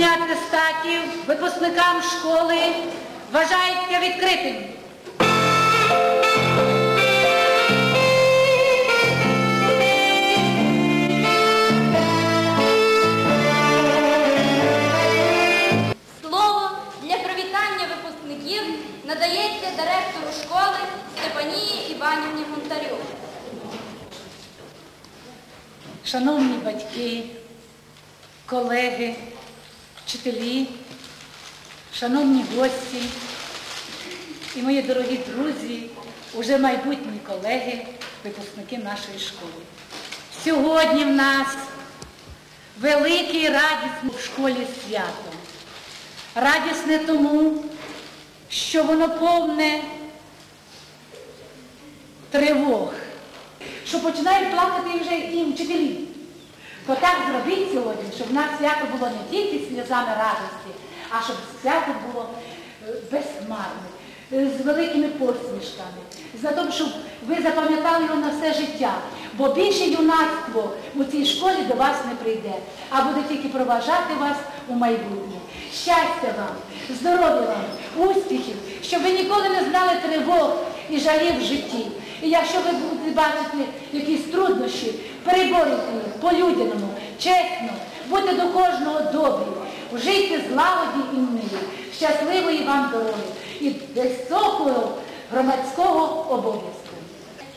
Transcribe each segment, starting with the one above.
вручення атестатів випускникам школи вважається відкритим. Слово для привітання випускників надається директору школи Степанії Іванівні Гунтарю. Шановні батьки, колеги, вчителі, шановні гості і мої дорогі друзі, уже майбутні колеги, випускники нашої школи. Сьогодні в нас велике і радісне в школі свято. Радісне тому, що воно повне тривог, що починають плакати вже і вчителі. То так зробіть сьогодні, щоб в нас свято було не тільки сльозами радості, а щоб свято було е, безхмарне, е, з великими посмішками. За те, щоб ви запам'ятали його на все життя. Бо більше юнацтво у цій школі до вас не прийде, а буде тільки проважати вас у майбутнє. Щастя вам, здоров'я вам, успіхів, щоб ви ніколи не знали тривог і жалів в житті. І якщо ви будете бачити якісь труднощі, переборюйте їх по-людяному, чесно, будьте до кожного добрі, жийте злагоді і мирі, щасливої вам дороги і високого громадського обов'язку.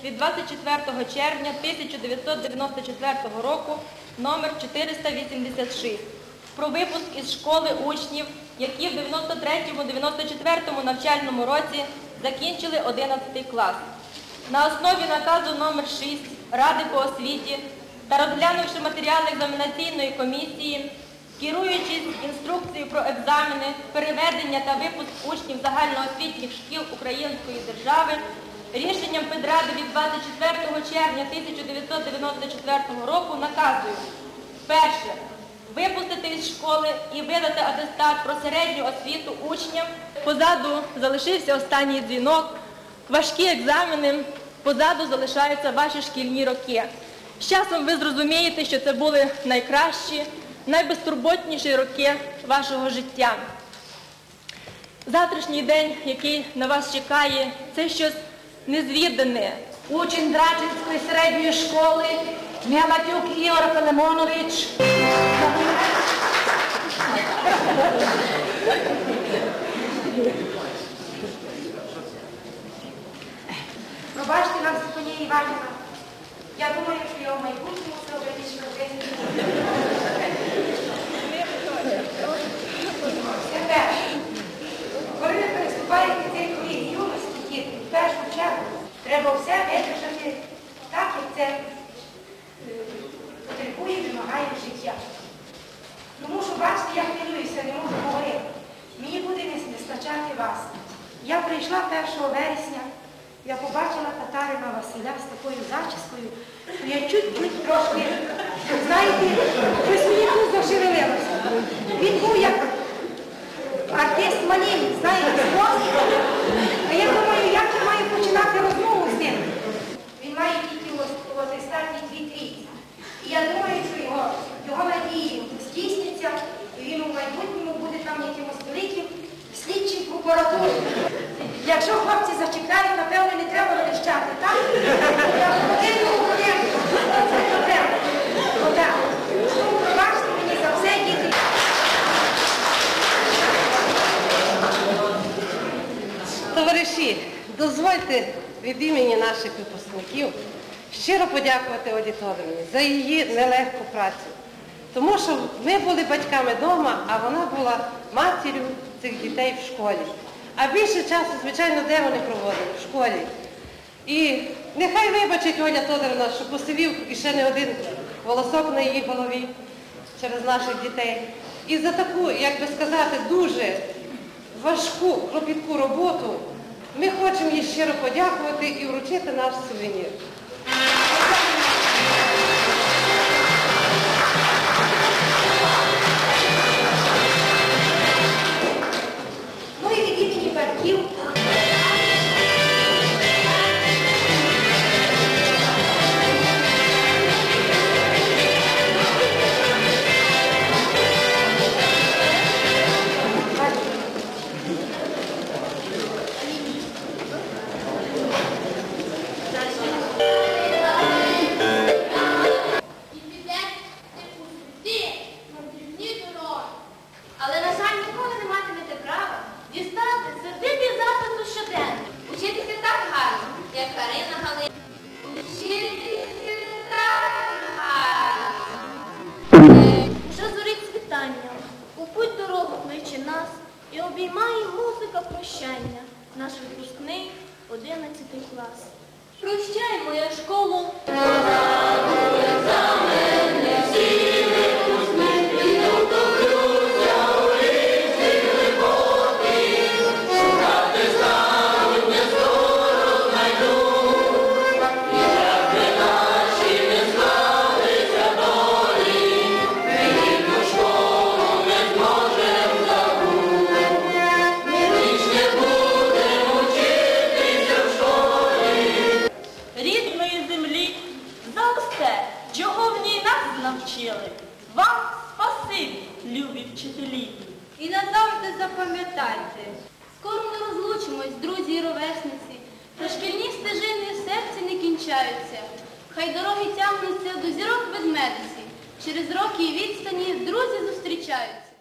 від 24 червня 1994 року номер 486 про випуск із школи учнів, які в 93-94 навчальному році закінчили 11 клас. На основі наказу номер 6 Ради по освіті та розглянувши матеріали екзаменаційної комісії, керуючись інструкцією про екзамени, переведення та випуск учнів загальноосвітніх шкіл Української держави, рішенням Педради від 24 червня 1994 року наказую перше випустити із школи і видати атестат про середню освіту учням. Позаду залишився останній дзвінок, важкі екзамени, позаду залишаються ваші шкільні роки. З часом ви зрозумієте, що це були найкращі, найбезтурботніші роки вашого життя. Завтрашній день, який на вас чекає, це щось незвідане. Учень Драчинської середньої школи Мелатюк Ігор Филимонович. Пробачте нам, Степанія Іванівна. Я думаю, що його в майбутньому це вже більше Тепер, коли ви переступаєте цей поріг юності, діти, в першу чергу, треба все вирішити так, як це е, потребує, вимагає життя. Тому що, бачите, я хвилююся, не можу говорити. Мені буде не вистачати вас. Я прийшла 1 вересня, я побачила татарина Василя з такою зачіскою, що я чуть-чуть трошки, знаєте, щось мені тут зашевелилося. Він був як артист Малін, знаєте, просто. А я думаю, як я маю починати розмову з ним? Він має тільки в атестаті дві трійці. І я думаю, що його, його надії здійсняться, і він у майбутньому буде там якимось великим слідчим. Якщо хлопці зачекають, напевно, не треба верещати, так? Я годину годину. Це треба. Отак. Тому пробачте мені за все, діти. Товариші, дозвольте від імені наших випускників щиро подякувати Тодоровні за її нелегку працю. Тому що ми були батьками вдома, а вона була матір'ю цих дітей в школі. А більше часу, звичайно, де вони проводили? В школі. І Нехай вибачить Оля Тодорівна, що посивів і ще не один волосок на її голові через наших дітей. І за таку, як би сказати, дуже важку, кропітку роботу ми хочемо їй щиро подякувати і вручити наш сувенір. І обіймає музика прощання, наш випускний 11 клас. Прощай, моя Хай дороги тягнуться до зірок ведмедиці, через роки і відстані друзі зустрічаються.